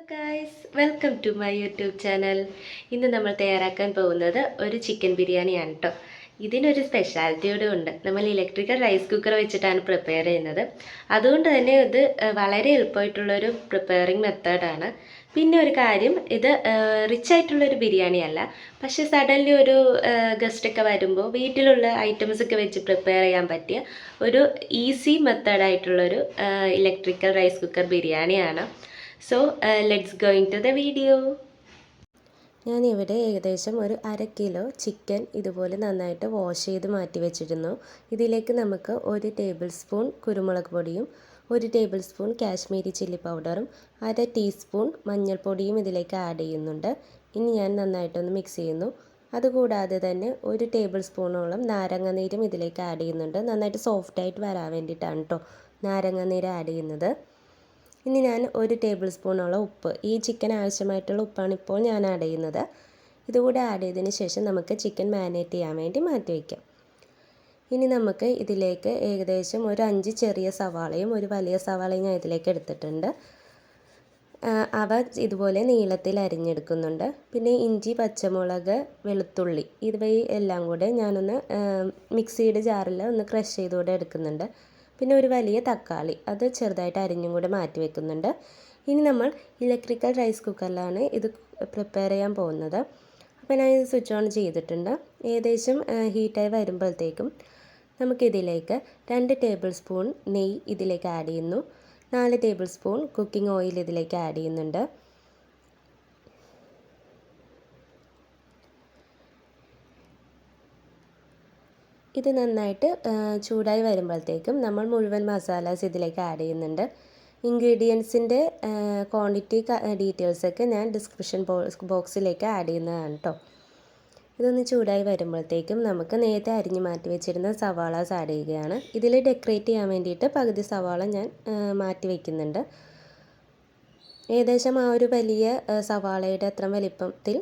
Hello guys welcome to my YouTube channel ഇന്ന് നമ്മൾ തയ്യാറാക്കാൻ പോകുന്നത് ഒരു ചിക്കൻ ബിരിയാണിയാണ് കേട്ടോ ഇതിനൊരു സ്പെഷ്യാലിറ്റിയോടെ ഉണ്ട്. നമ്മൾ ഇലക്ട്രിക്കൽ റൈസ് കുക്കർ വെച്ചിട്ടാണ് പ്രിപ്പയർ ചെയ്യുന്നത്. അതുകൊണ്ട് തന്നെ ഇത് വളരെ എളുപ്പമായിട്ടുള്ളൊരു പ്രിപ്പയറിങ് മെത്തേഡാണ് പിന്നെ ഒരു കാര്യം ഇത് റിച്ച് ആയിട്ടുള്ളൊരു ബിരിയാണി അല്ല പക്ഷേ സഡൻലി ഒരു ഗസ്റ്റൊക്കെ വരുമ്പോൾ വീട്ടിലുള്ള ഐറ്റംസ് ഒക്കെ വെച്ച് പ്രിപ്പയർ ചെയ്യാൻ പറ്റിയ ഒരു ഈസി മെത്തേഡായിട്ടുള്ളൊരു ഇലക്ട്രിക്കൽ റൈസ് കുക്കർ ബിരിയാണിയാണ്. So let's going to the video ഞാനിവിടെ ഏകദേശം ഒരു അര കിലോ ചിക്കൻ ഇതുപോലെ നന്നായിട്ട് വാഷ് ചെയ്ത് മാറ്റി വെച്ചിരുന്നു. ഇതിലേക്ക് നമുക്ക് ഒരു ടേബിൾ സ്പൂൺ കുരുമുളക് പൊടിയും ഒരു ടേബിൾ സ്പൂൺ കാശ്മീരി ചില്ലി പൗഡറും അര ടീസ്പൂൺ മഞ്ഞൾപ്പൊടിയും ഇതിലേക്ക് ആഡ് ചെയ്യുന്നുണ്ട്. ഇനി ഞാൻ നന്നായിട്ടൊന്ന് മിക്സ് ചെയ്യുന്നു. അതുകൂടാതെ തന്നെ ഒരു ടേബിൾ സ്പൂണോളം നാരങ്ങ നീരും ഇതിലേക്ക് ആഡ് ചെയ്യുന്നുണ്ട്. നന്നായിട്ട് സോഫ്റ്റായിട്ട് വരാൻ വേണ്ടിയിട്ടാണ് കേട്ടോ നാരങ്ങ നീര് ആഡ് ചെയ്യുന്നത്. ഇനി ഞാൻ ഒരു ടേബിൾ സ്പൂണോളം ഉപ്പ് ഈ ചിക്കൻ ആവശ്യമായിട്ടുള്ള ഉപ്പാണ് ഇപ്പോൾ ഞാൻ ആഡ് ചെയ്യുന്നത്. ഇതുകൂടെ ആഡ് ചെയ്തതിന് ശേഷം നമുക്ക് ചിക്കൻ മാരിനേറ്റ് ചെയ്യാൻ വേണ്ടി മാറ്റി വയ്ക്കാം ഇനി നമുക്ക് ഇതിലേക്ക് ഏകദേശം ഒരു അഞ്ച് ചെറിയ സവാളയും ഒരു വലിയ സവാളയും ഞാൻ ഇതിലേക്ക് എടുത്തിട്ടുണ്ട്. അവ ഇതുപോലെ നീളത്തിൽ അരിഞ്ഞെടുക്കുന്നുണ്ട്. പിന്നെ ഇഞ്ചി പച്ചമുളക് വെളുത്തുള്ളി ഇവ എല്ലാം കൂടെ ഞാനൊന്ന് മിക്സിയുടെ ജാറിൽ ഒന്ന് ക്രഷ് ചെയ്തുകൂടെ എടുക്കുന്നുണ്ട്. പിന്നെ ഒരു വലിയ തക്കാളി അത് ചെറുതായിട്ട് അരിഞ്ഞും കൂടെ മാറ്റി വെക്കുന്നുണ്ട്. ഇനി നമ്മൾ ഇലക്ട്രിക്കൽ റൈസ് കുക്കറിലാണ് ഇത് പ്രിപ്പയർ ചെയ്യാൻ പോകുന്നത്. അപ്പോൾ ഞാൻ ഇത് സ്വിച്ച് ഓൺ ചെയ്തിട്ടുണ്ട്. ഏകദേശം ഹീറ്റായി വരുമ്പോഴത്തേക്കും നമുക്കിതിലേക്ക് രണ്ട് ടേബിൾ സ്പൂൺ നെയ്യ് ഇതിലേക്ക് ആഡ് ചെയ്യുന്നു. നാല് ടേബിൾ സ്പൂൺ കുക്കിംഗ് ഓയിൽ ഇതിലേക്ക് ആഡ് ചെയ്യുന്നുണ്ട്. ഇത് നന്നായിട്ട് ചൂടായി വരുമ്പോഴത്തേക്കും നമ്മൾ മുഴുവൻ മസാലാസ് ഇതിലേക്ക് ആഡ് ചെയ്യുന്നുണ്ട്. ഇൻഗ്രീഡിയൻസിന്റെ ക്വാണ്ടിറ്റി ഡീറ്റെയിൽസൊക്കെ ഞാൻ ഡിസ്ക്രിപ്ഷൻ ബോക്സിലേക്ക് ആഡ് ചെയ്യുന്നതാണ് കേട്ടോ ഇതൊന്ന് ചൂടായി വരുമ്പോഴത്തേക്കും നമുക്ക് നേരത്തെ അരിഞ്ഞു മാറ്റി വെച്ചിരുന്ന സവാളാസ് ആഡ് ചെയ്യുകയാണ്. ഇതിൽ ഡെക്കറേറ്റ് ചെയ്യാൻ വേണ്ടിയിട്ട് പകുതി സവാള ഞാൻ മാറ്റി വയ്ക്കുന്നുണ്ട് ഏകദേശം ആ ഒരു വലിയ സവാളയുടെ അത്ര വലിപ്പത്തിൽ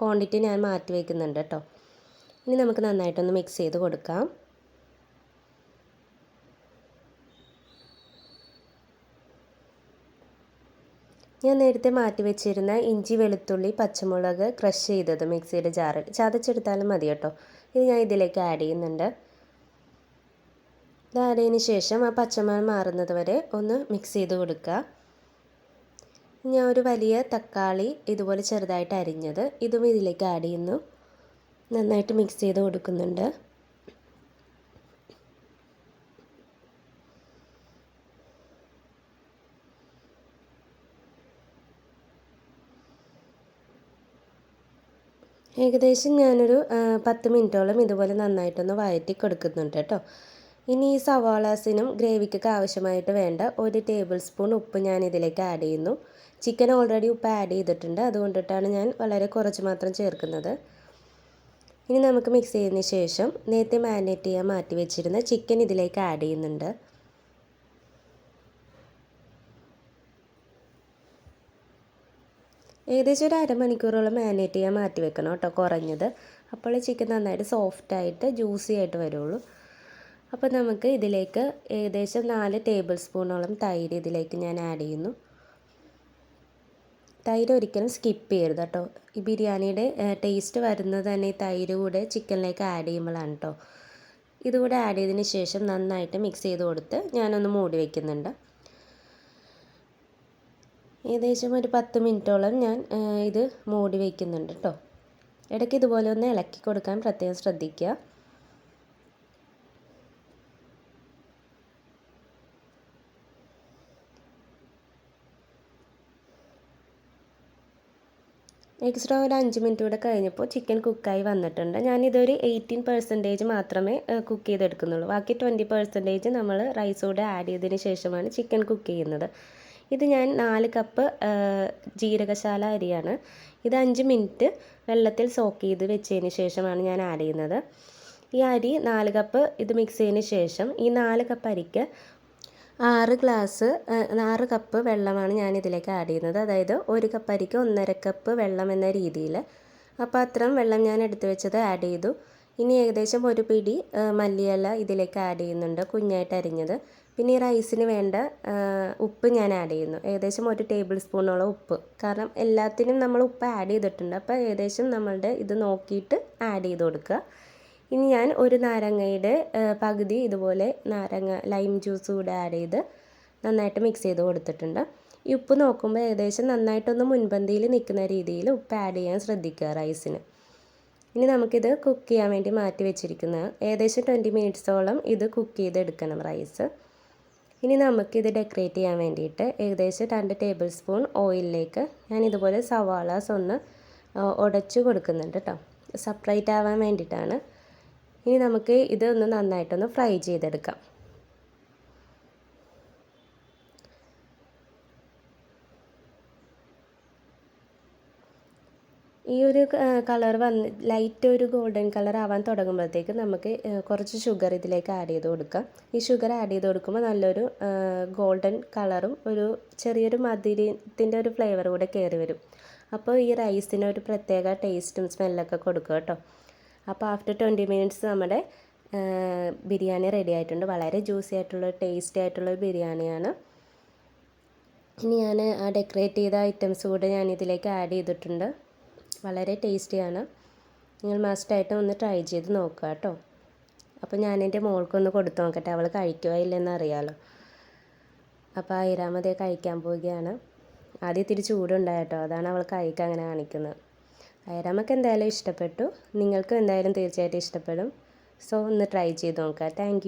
ക്വാണ്ടിറ്റി ഞാൻ മാറ്റി വയ്ക്കുന്നുണ്ട് കേട്ടോ ഇനി നമുക്ക് നന്നായിട്ടൊന്ന് മിക്സ് ചെയ്ത് കൊടുക്കാം. ഞാൻ നേരത്തെ മാറ്റി വെച്ചിരുന്ന ഇഞ്ചി വെളുത്തുള്ളി പച്ചമുളക് ക്രഷ് ചെയ്തത് മിക്സിയുടെ ജാറിൽ ചതച്ചെടുത്താലും മതി കേട്ടോ. ഇത് ഞാൻ ഇതിലേക്ക് ആഡ് ചെയ്യുന്നുണ്ട്. ഇത് ആഡ് ചെയ്തതിന് ശേഷം ആ പച്ചമണം മാറുന്നത് വരെ ഒന്ന് മിക്സ് ചെയ്ത് കൊടുക്കുക. ഞാൻ ഒരു വലിയ തക്കാളി ഇതുപോലെ ചെറുതായിട്ട് അരിഞ്ഞത് ഇതും ഇതിലേക്ക് ആഡ് ചെയ്യുന്നു. നന്നായിട്ട് മിക്സ് ചെയ്ത് കൊടുക്കുന്നുണ്ട്. ഏകദേശം ഞാനൊരു പത്ത് മിനിറ്റോളം ഇതുപോലെ നന്നായിട്ടൊന്ന് വഴറ്റി കൊടുക്കുന്നുണ്ട് കേട്ടോ. ഇനി ഈ സവാളാസിനും ഗ്രേവിക്കൊക്കെ ആവശ്യമായിട്ട് വേണ്ട ഒരു ടേബിൾ സ്പൂൺ ഉപ്പ് ഞാൻ ഇതിലേക്ക് ആഡ് ചെയ്യുന്നു. ചിക്കൻ ഓൾറെഡി ഉപ്പ് ആഡ് ചെയ്തിട്ടുണ്ട്. അതുകൊണ്ടിട്ടാണ് ഞാൻ വളരെ കുറച്ച് മാത്രം ചേർക്കുന്നത്. ഇനി നമുക്ക് മിക്സ് ചെയ്തതിന് ശേഷം നേരത്തെ മാരിനേറ്റ് ചെയ്യാൻ മാറ്റി വെച്ചിരുന്ന ചിക്കൻ ഇതിലേക്ക് ആഡ് ചെയ്യുന്നുണ്ട്. ഏകദേശം ഒരു അരമണിക്കൂറോളം മാരിനേറ്റ് ചെയ്യാൻ മാറ്റി വെക്കണം കേട്ടോ കുറഞ്ഞത്. അപ്പോൾ ചിക്കൻ നന്നായിട്ട് സോഫ്റ്റായിട്ട് ജ്യൂസി ആയിട്ട് വരുള്ളൂ. അപ്പോൾ നമുക്ക് ഇതിലേക്ക് ഏകദേശം നാല് ടേബിൾ സ്പൂണോളം തൈര് ഇതിലേക്ക് ഞാൻ ആഡ് ചെയ്യുന്നു. തൈര് ഒരിക്കലും സ്കിപ്പ് ചെയ്യരുത് കേട്ടോ ഈ ബിരിയാണിയുടെ ടേസ്റ്റ് വരുന്നത് തന്നെ ഈ തൈര് കൂടെ ചിക്കനിലേക്ക് ആഡ് ചെയ്യുമ്പോഴാണ് കേട്ടോ ഇതുകൂടെ ആഡ് ചെയ്തതിന് ശേഷം നന്നായിട്ട് മിക്സ് ചെയ്ത് കൊടുത്ത് ഞാനൊന്ന് മൂടി വയ്ക്കുന്നുണ്ട് ഏകദേശം ഒരു പത്ത് മിനിറ്റോളം ഞാൻ ഇത് മൂടി വയ്ക്കുന്നുണ്ട് കേട്ടോ ഇടയ്ക്ക് ഇതുപോലെ ഒന്ന് ഇളക്കി കൊടുക്കാൻ പ്രത്യേകം ശ്രദ്ധിക്കുക. എക്സ്ട്രാ ഒരു അഞ്ച് മിനിറ്റ് കൂടെ കഴിഞ്ഞപ്പോൾ ചിക്കൻ കുക്കായി വന്നിട്ടുണ്ട്. ഞാനിതൊരു എയ്റ്റീൻ പെർസെന്റേജ് മാത്രമേ കുക്ക് ചെയ്തെടുക്കുന്നുള്ളൂ. ബാക്കി ട്വന്റി പെർസെന്റേജ് നമ്മൾ റൈസ് കൂടെ ആഡ് ചെയ്തതിന് ശേഷമാണ് ചിക്കൻ കുക്ക് ചെയ്യുന്നത്. ഇത് ഞാൻ നാല് കപ്പ് ജീരകശാല അരിയാണ്. ഇത് അഞ്ച് മിനിറ്റ് വെള്ളത്തിൽ സോക്ക് ചെയ്ത് വെച്ചതിന് ശേഷമാണ് ഞാൻ ആഡ് ചെയ്യുന്നത്. ഈ അരി നാല് കപ്പ് ഇത് മിക്സ് ചെയ്തതിന് ശേഷം ഈ നാല് കപ്പ് അരിക്ക് ആറ് ഗ്ലാസ് ആറ് കപ്പ് വെള്ളമാണ് ഞാൻ ഇതിലേക്ക് ആഡ് ചെയ്യുന്നത്. അതായത് ഒരു കപ്പ് അരിക്ക് ഒന്നര കപ്പ് വെള്ളം എന്ന രീതിയിൽ. അപ്പോൾ അത്രയും വെള്ളം ഞാൻ എടുത്തു വെച്ചത് ആഡ് ചെയ്തു. ഇനി ഏകദേശം ഒരു പിടി മല്ലിയില ഇതിലേക്ക് ആഡ് ചെയ്യുന്നുണ്ട് കുഞ്ഞായിട്ട് അരിഞ്ഞത്. പിന്നെ ഈ റൈസിന് വേണ്ട ഉപ്പ് ഞാൻ ആഡ് ചെയ്യുന്നു. ഏകദേശം ഒരു ടേബിൾ സ്പൂണോളം ഉപ്പ്. കാരണം എല്ലാത്തിനും നമ്മൾ ഉപ്പ് ആഡ് ചെയ്തിട്ടുണ്ട്. അപ്പോൾ ഏകദേശം നമ്മളുടെ ഇത് നോക്കിയിട്ട് ആഡ് ചെയ്ത് കൊടുക്കുക. ഇനി ഞാൻ ഒരു നാരങ്ങയുടെ പകുതി ഇതുപോലെ നാരങ്ങ ലൈം ജ്യൂസ് കൂടെ ആഡ് ചെയ്ത് നന്നായിട്ട് മിക്സ് ചെയ്ത് കൊടുത്തിട്ടുണ്ട്. ഈ ഉപ്പ് നോക്കുമ്പോൾ ഏകദേശം നന്നായിട്ടൊന്ന് മുൻപന്തിയിൽ നിൽക്കുന്ന രീതിയിൽ ഉപ്പ് ആഡ് ചെയ്യാൻ ശ്രദ്ധിക്കുക റൈസിന് ഇനി നമുക്കിത് കുക്ക് ചെയ്യാൻ വേണ്ടി മാറ്റി വെച്ചിരിക്കുന്ന ഏകദേശം ട്വന്റി മിനിറ്റ്സോളം ഇത് കുക്ക് ചെയ്തെടുക്കണം റൈസ് ഇനി നമുക്കിത് ഡെക്കറേറ്റ് ചെയ്യാൻ വേണ്ടിയിട്ട് ഏകദേശം രണ്ട് ടേബിൾ സ്പൂൺ ഓയിലിലേക്ക് ഞാൻ ഇതുപോലെ സവാളാസ് ഒന്ന് ഉടച്ചു കൊടുക്കുന്നുണ്ട് കേട്ടോ സെപ്പറേറ്റ് ആവാൻ വേണ്ടിയിട്ടാണ്. ഇനി നമുക്ക് ഇത് ഒന്ന് നന്നായിട്ടൊന്ന് ഫ്രൈ ചെയ്തെടുക്കാം. ഈ ഒരു കളർ വന്ന് ലൈറ്റ് ഒരു ഗോൾഡൻ കളർ ആവാൻ തുടങ്ങുമ്പോഴത്തേക്ക് നമുക്ക് കുറച്ച് ഷുഗർ ഇതിലേക്ക് ആഡ് ചെയ്ത് കൊടുക്കാം. ഈ ഷുഗർ ആഡ് ചെയ്ത് കൊടുക്കുമ്പോൾ നല്ലൊരു ഗോൾഡൻ കളറും ഒരു ചെറിയൊരു മധുരത്തിന്റെ ഒരു ഫ്ലേവർ കൂടെ കയറി വരും. അപ്പോൾ ഈ റൈസിന് ഒരു പ്രത്യേക ടേസ്റ്റും സ്മെല്ലൊക്കെ കൊടുക്കുക കേട്ടോ. അപ്പോൾ ആഫ്റ്റർ ട്വന്റി മിനിറ്റ്സ് നമ്മുടെ ബിരിയാണി റെഡി ആയിട്ടുണ്ട്. വളരെ ജ്യൂസി ആയിട്ടുള്ള ടേസ്റ്റി ആയിട്ടുള്ള ഒരു ബിരിയാണിയാണ്. ഇനി ഞാൻ ആ ഡെക്കറേറ്റ് ചെയ്ത ഐറ്റംസ് കൂടെ ഞാൻ ഇതിലേക്ക് ആഡ് ചെയ്തിട്ടുണ്ട്. വളരെ ടേസ്റ്റിയാണ് നിങ്ങൾ മസ്റ്റായിട്ടും ഒന്ന് ട്രൈ ചെയ്ത് നോക്കുക കേട്ടോ. അപ്പോൾ ഞാൻ എന്റെ മോൾക്കൊന്ന് കൊടുത്തു നോക്കട്ടെ. അവൾ കഴിക്കുമോ ഇല്ലെന്ന് അറിയാമല്ലോ അപ്പോൾ ഐരാമതേ കഴിക്കാൻ പോവുകയാണ്. ആദ്യം ഇത്തിരി ചൂടുണ്ടായിട്ടോ അതാണ് അവൾ കഴിക്കാൻ അങ്ങനെ കാണിക്കുന്നത്. ഐരാമക്ക് എന്തായാലും ഇഷ്ടപ്പെട്ടു. നിങ്ങൾക്കും എന്തായാലും തീർച്ചയായിട്ടും ഇഷ്ടപ്പെടും. സോ ഒന്ന് ട്രൈ ചെയ്ത് നോക്കുക. താങ്ക്